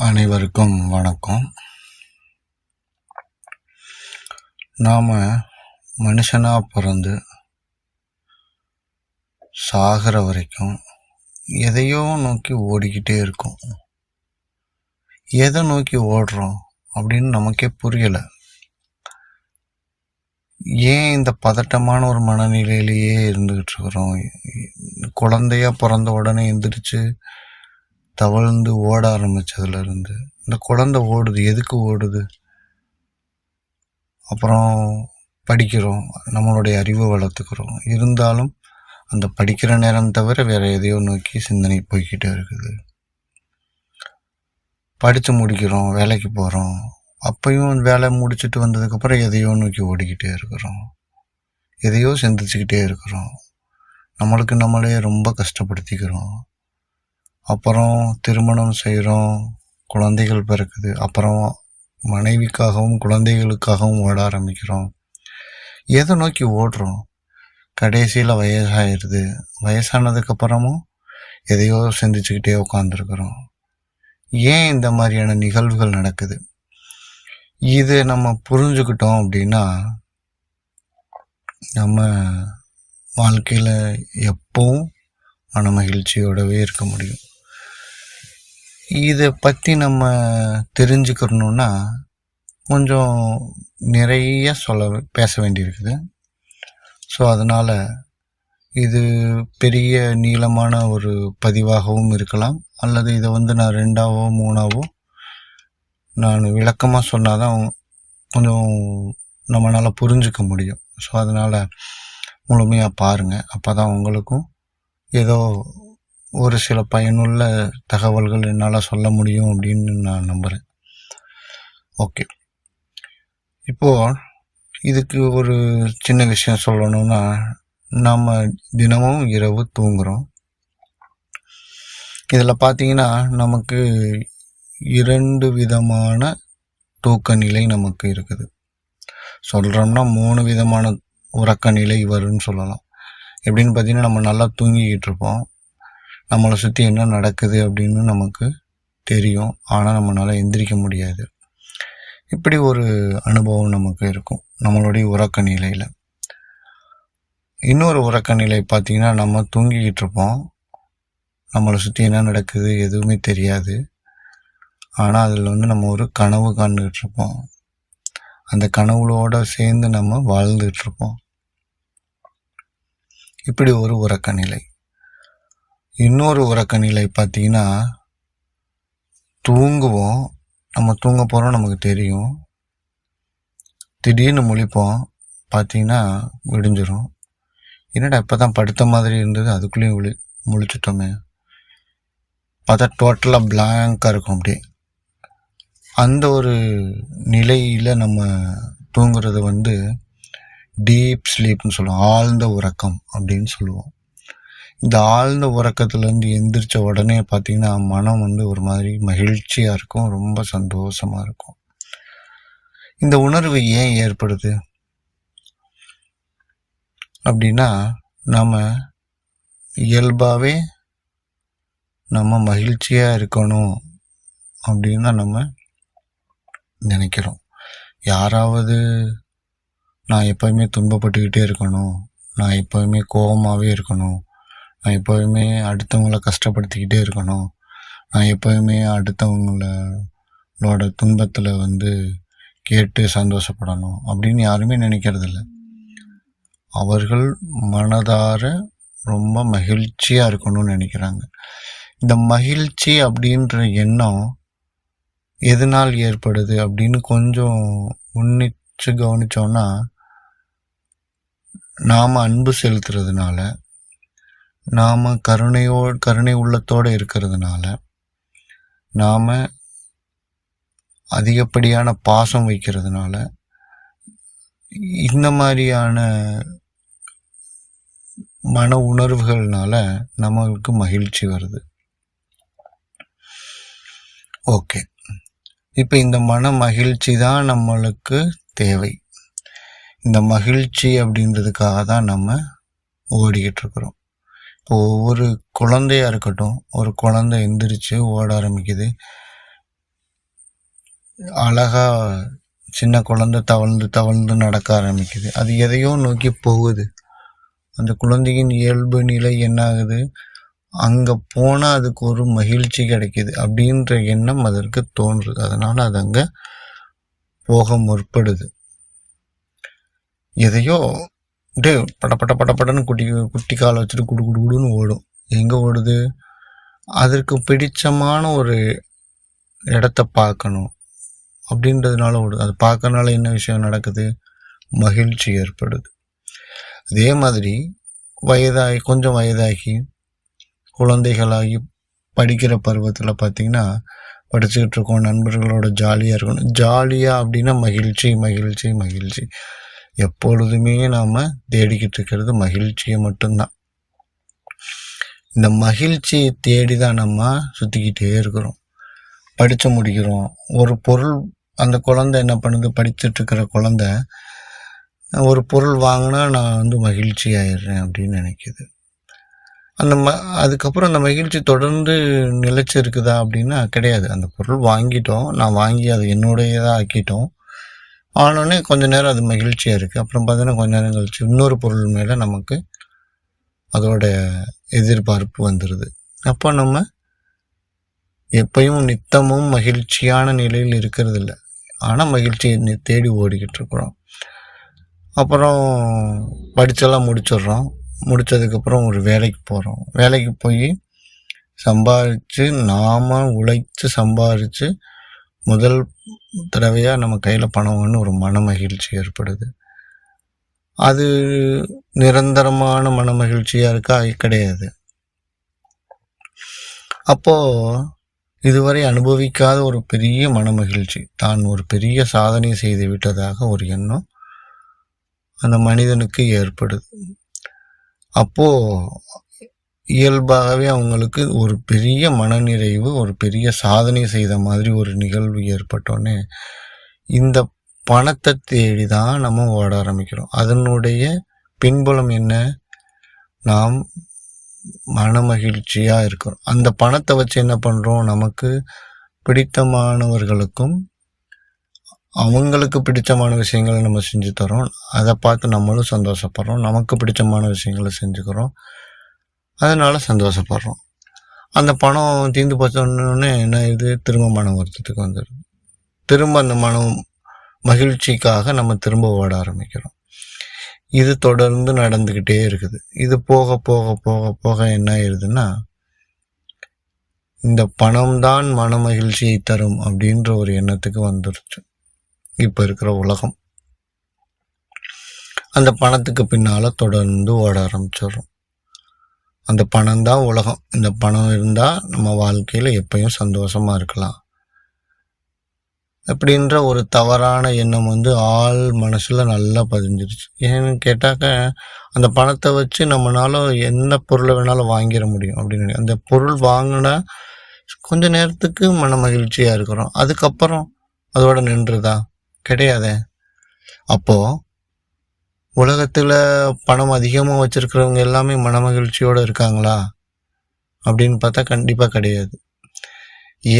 அனைவருக்கும் வணக்கம். நாம் மனுஷனாக பிறந்து சாகிற வரைக்கும் எதையோ நோக்கி ஓடிக்கிட்டே இருக்கோம். எதை நோக்கி ஓடுறோம் அப்படின்னு நமக்கே புரியலை. ஏன் இந்த பதட்டமான ஒரு மனநிலையிலேயே இருந்துக்கிட்டு இருக்கிறோம்? குழந்தையாக பிறந்த உடனே எந்திரிச்சு தவழ்ந்து ஓட ஆரம்பித்ததுலேருந்து இந்த குழந்தை ஓடுது எதுக்கு ஓடுது? அப்புறம் படிக்கிறோம் நம்மளுடைய அறிவை வளர்த்துக்கிறோம். இருந்தாலும் அந்த படிக்கிற நேரம் தவிர வேற எதையோ நோக்கி சிந்தனை போய்கிட்டே இருக்குது. படித்து முடிக்கிறோம் வேலைக்கு போகிறோம் அப்பையும் வேலை முடிச்சுட்டு வந்ததுக்கப்புறம் எதையோ நோக்கி ஓடிக்கிட்டே இருக்கிறோம். எதையோ சிந்திச்சுக்கிட்டே இருக்கிறோம். நம்மளுக்கு நம்மளே ரொம்ப கஷ்டப்படுத்திக்கிறோம். அப்புறம் திருமணம் செய்கிறோம் குழந்தைகள் பிறக்குது. அப்புறம் மனைவிக்காகவும் குழந்தைகளுக்காகவும் ஓட ஆரம்பிக்கிறோம். எதை நோக்கி ஓடுறோம்? கடைசியில் வயசாகிடுது வயசானதுக்கப்புறமும் எதையோ சிந்திச்சுக்கிட்டே உட்காந்துருக்குறோம் ஏன் இந்த மாதிரியான நிகழ்வுகள் நடக்குது? இது நம்ம புரிஞ்சுக்கிட்டோம் அப்படின்னா நம்ம வாழ்க்கையில் எப்பவும் மன மகிழ்ச்சியோடவே இருக்க முடியும். இதை பற்றி நம்ம தெரிஞ்சுக்கிறணுன்னா கொஞ்சம் நிறைய சொல்ல பேச வேண்டியிருக்குது. ஸோ அதனால் இது பெரிய நீளமான ஒரு பதிவாகவும் இருக்கலாம். அல்லது இதை வந்து நான் ரெண்டாவோ மூணாவோ நான் விளக்கமாக சொன்னால் தான் கொஞ்சம் நம்மளால் புரிஞ்சுக்க முடியும். ஸோ அதனால் முழுமையாக பாருங்கள் அப்போ தான் உங்களுக்கும் ஏதோ ஒரு சில பயனுள்ள தகவல்கள் என்னால் சொல்ல முடியும் அப்படின்னு நான் நம்புகிறேன் ஓகே. இப்போது இதுக்கு ஒரு சின்ன விஷயம் சொல்லணும்னா நம்ம தினமும் இரவு தூங்குகிறோம் இதில் பார்த்தீங்கன்னா நமக்கு இரண்டு விதமான தூக்க நிலை நமக்கு இருக்குது. சொல்கிறோம்னா மூணு விதமான உறக்க நிலை வரும்னு சொல்லலாம். எப்படின்னு பார்த்தீங்கன்னா நம்ம நல்லா தூங்கிக்கிட்டு இருப்போம். நம்மளை சுற்றி என்ன நடக்குது அப்படின்னு நமக்கு தெரியும். ஆனால் நம்மளால் எந்திரிக்க முடியாது. இப்படி ஒரு அனுபவம் நமக்கு இருக்கும். நம்மளுடைய உறக்க நிலையில் இன்னொரு உறக்க நிலை பார்த்திங்கன்னா நம்ம தூங்கிக்கிட்டு இருப்போம். நம்மளை சுற்றி என்ன நடக்குது எதுவுமே தெரியாது. ஆனால் அதில் வந்து நம்ம ஒரு கனவு காண்டுகிட்டு இருப்போம். அந்த கனவுளோட சேர்ந்து நம்ம வாழ்ந்துகிட்டு இருப்போம். இப்படி ஒரு உறக்க நிலை இன்னொரு உறக்க நிலை பார்த்தீங்கன்னா தூங்குவோம். நம்ம தூங்க போகிறோம் நமக்கு தெரியும். திடீர்னு முழிப்போம் பார்த்தீங்கன்னா விடிஞ்சிரும். என்னடா இப்போ தான் படுத்த மாதிரி இருந்தது அதுக்குள்ளேயும் விழி முழிச்சிட்டோமே. பார்த்தா டோட்டலாக பிளாங்காக இருக்கும் அப்படியே. அந்த ஒரு நிலையில் நம்ம தூங்குறது வந்து டீப் ஸ்லீப்னு சொல்லுவோம். ஆழ்ந்த உறக்கம் அப்படின்னு சொல்லுவோம். இந்த ஆழ்ந்த உறக்கத்துலேருந்து எந்திரிச்ச உடனே பார்த்தீங்கன்னா மனம் வந்து ஒரு மாதிரி மகிழ்ச்சியாக இருக்கும் ரொம்ப சந்தோஷமாக இருக்கும். இந்த உணர்வு ஏன் ஏற்படுது? அப்படின்னா நம்ம இயல்பாகவே நம்ம மகிழ்ச்சியாக இருக்கணும் அப்படின்னு நம்ம நினைக்கிறோம். யாராவது நான் எப்போயுமே துன்பப்பட்டுக்கிட்டே இருக்கணும் நான் எப்போயுமே கோபமாகவே இருக்கணும் நான் எப்போதுமே அடுத்தவங்கள கஷ்டப்படுத்திக்கிட்டே இருக்கணும். நான் எப்போதுமே அடுத்தவங்களோட துன்பத்தில் வந்து கேட்டு சந்தோஷப்படணும் அப்படின்னு யாருமே நினைக்கிறதில்ல. அவர்கள் மனதார ரொம்ப மகிழ்ச்சியாக இருக்கணும்னு நினைக்கிறாங்க. இந்த மகிழ்ச்சி அப்படின்ற எண்ணம் எதனால் ஏற்படுது அப்படின்னு கொஞ்சம் உன்னிச்சு கவனிச்சோன்னா நாம் அன்பு செலுத்துறதுனால நாம் கருணையோ கருணை உள்ளத்தோடு இருக்கிறதுனால நாம் அதிகப்படியான பாசம் வைக்கிறதுனால இந்த மாதிரியான மன உணர்வுகள்னால நம்மளுக்கு மகிழ்ச்சி வருது. ஓகே. இப்போ இந்த மன மகிழ்ச்சி தான் நம்மளுக்கு தேவை. இந்த மகிழ்ச்சி அப்படின்றதுக்காக தான் நம்ம ஓடிக்கிட்டு இருக்கிறோம். ஒவ்வொரு குழந்தையா இருக்கட்டும் ஒரு குழந்தை எந்திரிச்சு ஓட ஆரம்பிக்குது. அழகாக சின்ன குழந்தை தவழ்ந்து தவழ்ந்து நடக்க ஆரம்பிக்குது. அது எதையோ நோக்கி போகுது. அந்த குழந்தையின் இயல்பு நிலை என்ன ஆகுது போனால் அதுக்கு ஒரு மகிழ்ச்சி கிடைக்கிது அப்படின்ற எண்ணம் அதற்கு தோன்றுது. அதனால் அது அங்கே போக முற்படுது. எதையோ அப்படியே பட பட பட படன்னு குட்டி குட்டி காலை வச்சுட்டு குடு குடு குடுன்னு ஓடும். எங்கே ஓடுது? அதற்கு பிடிச்சமான ஒரு இடத்த பார்க்கணும். அப்படின்றதுனால ஓடுது. அது பார்க்கறனால என்ன விஷயம் நடக்குது? மகிழ்ச்சி ஏற்படுது. அதே மாதிரி வயதாகி கொஞ்சம் வயதாகி குழந்தைகளாகி படிக்கிற பருவத்தில் பார்த்தீங்கன்னா படிச்சுக்கிட்டு இருக்கோம் நண்பர்களோட ஜாலியாக இருக்கணும். ஜாலியாக அப்படின்னா மகிழ்ச்சி மகிழ்ச்சி மகிழ்ச்சி. எப்பொழுதுமே நாம் தேடிக்கிட்டு இருக்கிறது மகிழ்ச்சியை மட்டும்தான். இந்த மகிழ்ச்சியை தேடி தான் நம்ம சுற்றிக்கிட்டே இருக்கிறோம். படித்து முடிக்கிறோம். ஒரு பொருள் அந்த குழந்தை என்ன பண்ணுது? படிச்சுட்டு இருக்கிற குழந்தை ஒரு பொருள் வாங்கினா நான் வந்து மகிழ்ச்சி ஆயிடுறேன் அப்படின்னு நினைக்கிது. அந்த ம அதுக்கப்புறம் அந்த மகிழ்ச்சி தொடர்ந்து நிலைச்சு இருக்குதா அப்படின்னா கிடையாது. அந்த பொருள் வாங்கிட்டோம். நான் வாங்கி அதை என்னுடையதாக ஆக்கிட்டோம். ஆனோடனே கொஞ்ச நேரம் அது மகிழ்ச்சியாக இருக்குது அப்புறம் பார்த்தீங்கன்னா கொஞ்ச நேரம் கழிச்சு இன்னொரு பொருள் மேலே நமக்கு அதோட எதிர்பார்ப்பு வந்துடுது அப்போ நம்ம எப்பயும் நித்தமும் மகிழ்ச்சியான நிலையில் இருக்கிறது இல்லை ஆனால் மகிழ்ச்சியை தேடி ஓடிக்கிட்டு இருக்கிறோம். அப்புறம் படித்தெல்லாம் முடிச்சிடுறோம். முடித்ததுக்கப்புறம் ஒரு வேலைக்கு போகிறோம் வேலைக்கு போய் சம்பாரித்து நாம் உழைத்து சம்பாரித்து முதல் தடவையாக நம்ம கையில் பணம் ஒரு மன மகிழ்ச்சி ஏற்படுது. அது நிரந்தரமான மன மகிழ்ச்சியாக இருக்கா கிடையாது. அப்போது இதுவரை அனுபவிக்காத ஒரு பெரிய மன மகிழ்ச்சி தான் ஒரு பெரிய சாதனை செய்து விட்டதாக ஒரு எண்ணம் அந்த மனிதனுக்கு ஏற்படுது. அப்போது இயல்பாகவே அவங்களுக்கு ஒரு பெரிய மனநிறைவு ஒரு பெரிய சாதனை செய்த மாதிரி ஒரு நிகழ்வு ஏற்பட்டோன்னே இந்த பணத்தை தேடி தான் நம்ம ஓட ஆரம்பிக்கிறோம். அதனுடைய பின்புலம் என்ன? நாம் மனமகிழ்ச்சியாக இருக்கிறோம். அந்த பணத்தை வச்சு என்ன பண்ணுறோம் நமக்கு பிடித்தமானவர்களுக்கும் அவங்களுக்கு பிடித்தமான விஷயங்களை நம்ம செஞ்சு தரோம் அதை பார்த்து நம்மளும் சந்தோஷப்படுறோம். நமக்கு பிடித்தமான விஷயங்களை செஞ்சுக்கிறோம். அதனால் சந்தோஷப்படுறோம். அந்த பணம் தீர்ந்து போச்சோன்னே என்ன இது? திரும்ப மன வருத்தத்துக்கு வந்துடும் திரும்ப அந்த மனம் மகிழ்ச்சிக்காக நம்ம திரும்ப ஓட ஆரம்பிக்கிறோம். இது தொடர்ந்து நடந்துக்கிட்டே இருக்குது. இது போக போக போக போக என்ன ஆயிடுதுன்னா இந்த பணம் தான் மன மகிழ்ச்சியை தரும் அப்படின்ற ஒரு எண்ணத்துக்கு வந்துருச்சு. இப்போ இருக்கிற உலகம். அந்த பணத்துக்கு பின்னால் தொடர்ந்து ஓட ஆரம்பிச்சிடுறோம். அந்த பணம் தான் உலகம். இந்த பணம் இருந்தால் நம்ம வாழ்க்கையில் எப்பயும் சந்தோஷமாக இருக்கலாம். அப்படின்ற ஒரு தவறான எண்ணம் வந்து ஆள் மனசில் நல்லா பதிஞ்சிருச்சு. ஏன்னு கேட்டாக்க அந்த பணத்தை வச்சு நம்மளால என்ன பொருளை வேணாலும் வாங்கிட முடியும் அப்படின்னு அந்த பொருள் வாங்கினா கொஞ்ச நேரத்துக்கு மன மகிழ்ச்சியாக இருக்கிறோம். அதுக்கப்புறம் அதோட நின்றுதா? கிடையாதே. அப்போது உலகத்தில் பணம் அதிகமாக வச்சிருக்கிறவங்க எல்லாமே மனமகிழ்ச்சியோடு இருக்காங்களா? அப்படின்னு பார்த்தா கண்டிப்பாக கிடையாது.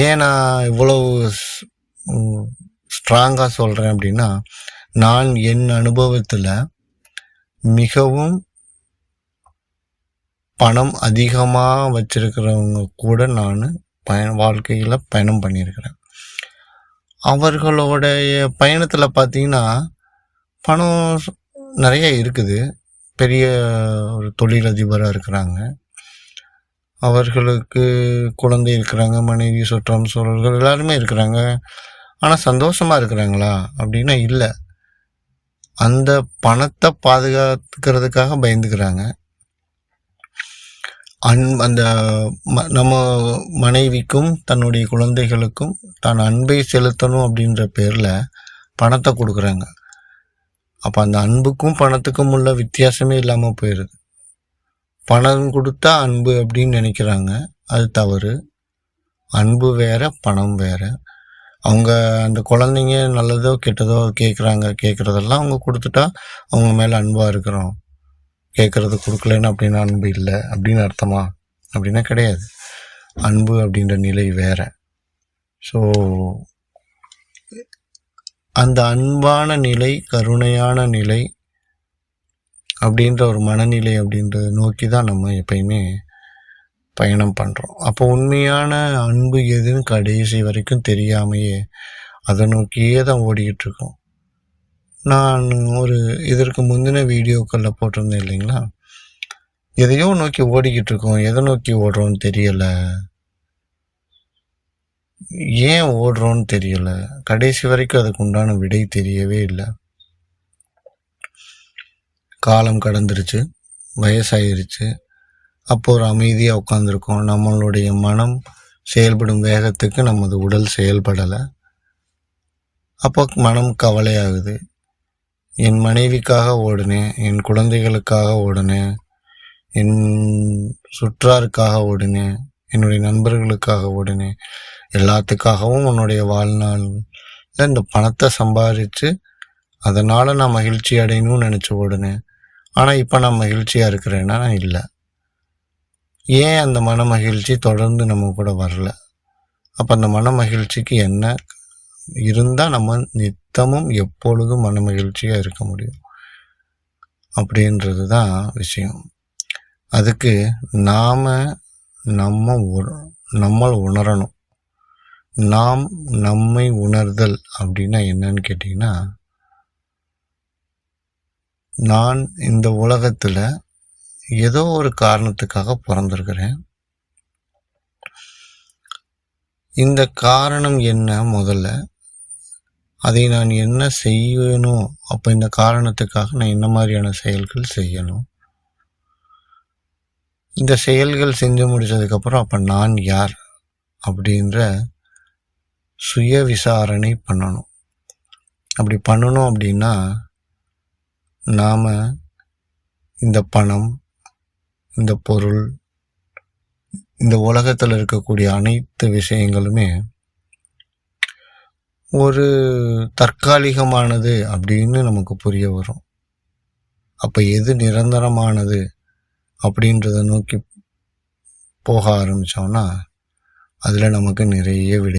ஏன் நான் இவ்வளவு ஸ்ட்ராங்காக சொல்கிறேன் அப்படின்னா நான் என் அனுபவத்தில் மிகவும் பணம் அதிகமாக வச்சிருக்கிறவங்க கூட நான் பய வாழ்க்கையில் பயணம் பண்ணியிருக்கிறேன். அவர்களுடைய பயணத்தில் பார்த்தீங்கன்னா பணம் நிறைய இருக்குது. பெரிய ஒரு தொழிலதிபராக இருக்கிறாங்க. அவர்களுக்கு குழந்தை இருக்கிறாங்க மனைவி சுற்றம் சூழல்கள் எல்லாருமே இருக்கிறாங்க. ஆனால் சந்தோஷமாக இருக்கிறாங்களா அப்படின்னா இல்லை. அந்த பணத்தை பாதுகாத்துக்கிறதுக்காக பயந்துக்கிறாங்க. அன் அந்த ம- நம்ம மனைவிக்கும் தன்னுடைய குழந்தைகளுக்கும் தான் அன்பை செலுத்தணும் அப்படின்ற பேரில் பணத்தை கொடுக்குறாங்க. அப்போ அந்த அன்புக்கும் பணத்துக்கும் உள்ள வித்தியாசமே இல்லாமல் போயிடுது பணம் கொடுத்தா அன்பு அப்படின்னு நினைக்கிறாங்க. அது தவறு. அன்பு வேற பணம் வேற. அவங்க அந்த குழந்தைங்க நல்லதோ கெட்டதோ கேட்குறாங்க கேட்குறதெல்லாம் அவங்க கொடுத்துட்டா அவங்க மேலே அன்பாக இருக்கிறோம். கேட்குறது கொடுக்கலன்னு அப்படின்னா அன்பு இல்லை அப்படின்னு அர்த்தமா? அப்படின்னா கிடையாது. அன்பு அப்படின்ற நிலை வேற. ஸோ அந்த அன்பான நிலை கருணையான நிலை அப்படின்ற ஒரு மனநிலை அப்படின்றத நோக்கி தான் நம்ம எப்பயுமே பயணம் பண்ணுறோம் அப்போ உண்மையான அன்பு எதுன்னு கடைசி வரைக்கும் தெரியாமையே அதை நோக்கியே தான் ஓடிக்கிட்டுருக்கோம் நான் ஒரு இதற்கு முந்தின வீடியோக்களில் போட்டிருந்தேன் இல்லைங்களா? எதையோ நோக்கி ஓடிக்கிட்டு இருக்கோம். எதை நோக்கி ஓடுறோம்னு தெரியலை. ஏன் ஓடுறோன்னு தெரியல. கடைசி வரைக்கும் அதுக்கு உண்டான விடை தெரியவே இல்லை. காலம் கடந்துருச்சு. வயசாயிருச்சு. அப்போ ஒரு அமைதியாக உட்காந்துருக்கோம் நம்மளுடைய மனம் செயல்படும் வேகத்துக்கு நமது உடல் செயல்படலை. அப்போ மனம் கவலையாகுது. என் மனைவிக்காக ஓடினேன். என் குழந்தைகளுக்காக ஓடினேன். என் சுற்றாருக்காக ஓடினேன். என்னுடைய நண்பர்களுக்காக ஓடினேன். எல்லாத்துக்காகவும் உன்னுடைய வாழ்நாள் இந்த பணத்தை சம்பாதிச்சு அதனால் நான் மகிழ்ச்சி அடையணும்னு நினச்சி ஓடினேன். ஆனால் இப்போ நான் மகிழ்ச்சியாக இருக்கிறேன்னா நான் இல்லை. ஏன் அந்த மன மகிழ்ச்சி தொடர்ந்து நம்ம கூட வரல? அப்போ அந்த மன மகிழ்ச்சிக்கு என்ன இருந்தால் நம்ம நித்தமும் எப்பொழுதும் மன மகிழ்ச்சியாக இருக்க முடியும். அப்படின்றது தான் விஷயம். அதுக்கு நாம் நம்ம உ நம்மள் உணரணும். நாம் நம்மை உணர்தல் அப்படின்னா என்னன்னு கேட்டிங்கன்னா நான் இந்த உலகத்தில் ஏதோ ஒரு காரணத்துக்காக பிறந்திருக்கிறேன். இந்த காரணம் என்ன முதல்ல? அதை நான் என்ன செய்யணும்? அப்போ இந்த காரணத்துக்காக நான் என்ன மாதிரியான செயல்கள் செய்யணும்? இந்த செயல்கள் செஞ்சு முடிச்சதுக்கப்புறம் அப்போ நான் யார்? அப்படின்ற சுய விசாரணை பண்ணணும். அப்படி பண்ணணும் அப்படின்னா நாம் இந்த பணம் இந்த பொருள் இந்த உலகத்தில் இருக்கக்கூடிய அனைத்து விஷயங்களுமே ஒரு தற்காலிகமானது அப்படின்னு நமக்கு புரிய வரும். அப்போ எது நிரந்தரமானது அப்படின்றத நோக்கி போக ஆரம்பித்தோம்னா அதில் நமக்கு நிறைய விடை